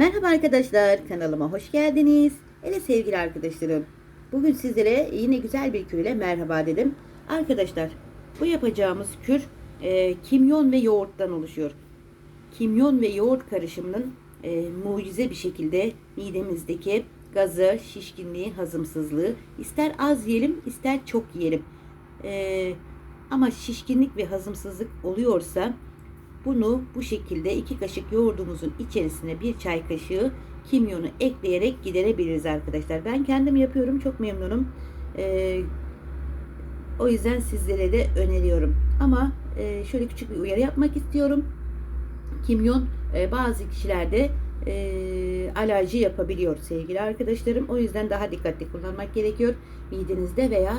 Merhaba arkadaşlar, kanalıma hoş geldiniz. Evet sevgili arkadaşlarım, bugün sizlere yine güzel bir kür ile merhaba dedim. Arkadaşlar, bu yapacağımız kür e, kimyon ve yoğurttan oluşuyor. Kimyon ve yoğurt karışımının e, mucize bir şekilde midemizdeki gazı, şişkinliği, hazımsızlığı ister az yiyelim ister çok yiyelim. E, ama şişkinlik ve hazımsızlık oluyorsa bunu bu şekilde iki kaşık yoğurdumuzun içerisine bir çay kaşığı kimyonu ekleyerek giderebiliriz arkadaşlar. Ben kendim yapıyorum. Çok memnunum. Ee, o yüzden sizlere de öneriyorum. Ama e, şöyle küçük bir uyarı yapmak istiyorum. Kimyon e, bazı kişilerde e, alerji yapabiliyor sevgili arkadaşlarım. O yüzden daha dikkatli kullanmak gerekiyor. Midenizde veya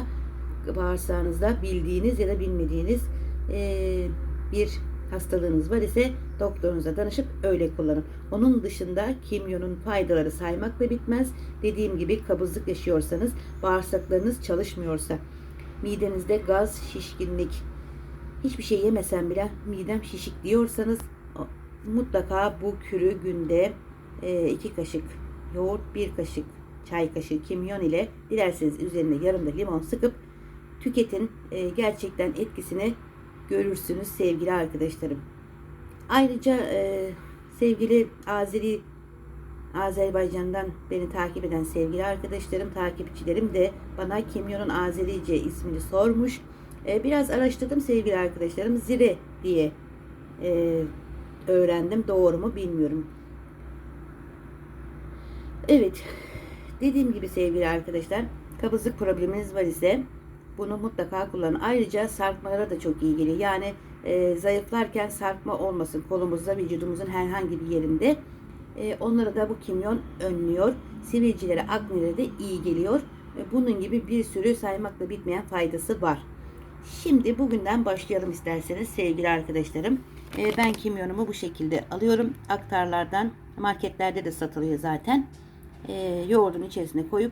bağırsağınızda bildiğiniz ya da bilmediğiniz e, bir hastalığınız var ise doktorunuza danışıp öyle kullanın. Onun dışında kimyonun faydaları saymakla bitmez. Dediğim gibi kabızlık yaşıyorsanız, bağırsaklarınız çalışmıyorsa, midenizde gaz, şişkinlik, hiçbir şey yemesem bile midem şişik diyorsanız mutlaka bu kürü günde e, iki kaşık yoğurt, bir kaşık çay kaşığı kimyon ile dilerseniz üzerine yarım da limon sıkıp tüketin. E, gerçekten etkisini görürsünüz sevgili arkadaşlarım. Ayrıca e, sevgili Azeri Azerbaycan'dan beni takip eden sevgili arkadaşlarım, takipçilerim de bana kimyonun Azerice ismini sormuş. E, biraz araştırdım sevgili arkadaşlarım. Zire diye e, öğrendim. Doğru mu bilmiyorum. Evet. Dediğim gibi sevgili arkadaşlar, kabızlık probleminiz var ise bunu mutlaka kullanın. Ayrıca sarkmalara da çok iyi geliyor. Yani e, zayıflarken sarkma olmasın kolumuzda, vücudumuzun herhangi bir yerinde. E, onlara da bu kimyon önlüyor. Sivilcilere, aknelere de iyi geliyor. E, bunun gibi bir sürü saymakla bitmeyen faydası var. Şimdi bugünden başlayalım isterseniz sevgili arkadaşlarım. E, ben kimyonumu bu şekilde alıyorum. Aktarlardan marketlerde de satılıyor zaten. E, yoğurdun içerisine koyup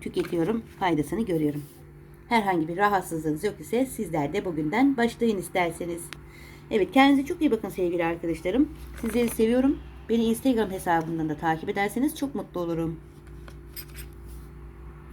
tüketiyorum. Faydasını görüyorum. Herhangi bir rahatsızlığınız yok ise sizler de bugünden başlayın isterseniz. Evet kendinize çok iyi bakın sevgili arkadaşlarım. Sizleri seviyorum. Beni Instagram hesabından da takip ederseniz çok mutlu olurum.